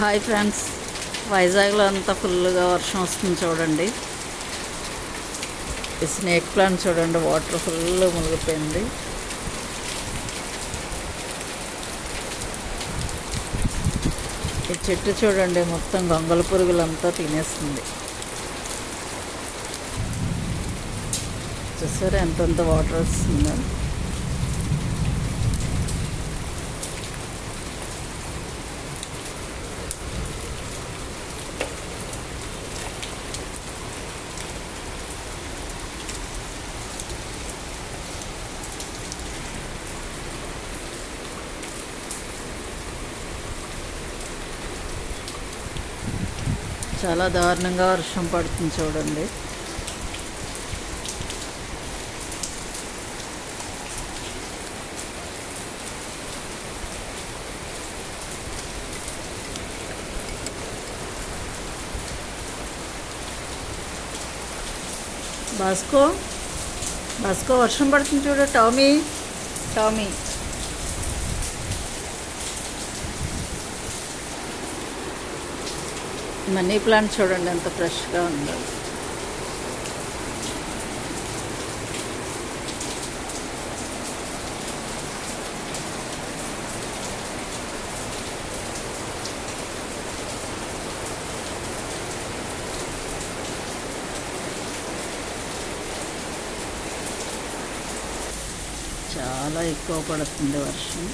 Hi friends. వైజాగ్లో అంతా ఫుల్గా వర్షం వస్తుంది చూడండి. ఈ స్నేక్ ప్లాంట్ చూడండి వాటర్ ఫుల్ మునిగిపోయింది. ఈ చెట్టు చూడండి మొత్తం గొంగళ పురుగులంతా తినేస్తుంది. చూసారా ఎంతంత వాటర్ వస్తుందో? చాలా దారుణంగా వర్షం పడుతుంది చూడండి. బాస్కో బాస్కో వర్షం పడుతుంది చూడు టామీ టామీ. మనీ ప్లాంట్ చూడండి ఎంత ఫ్రెష్గా ఉందో. చాలా ఎక్కువ పడుతుంది వర్షం.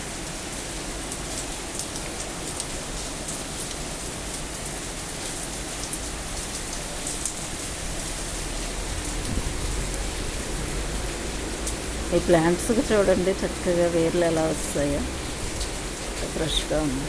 ఈ ప్లాంట్స్ చూడండి చక్కగా వేర్లు ఎలా వస్తాయో. ఫ్రెష్గా ఉంది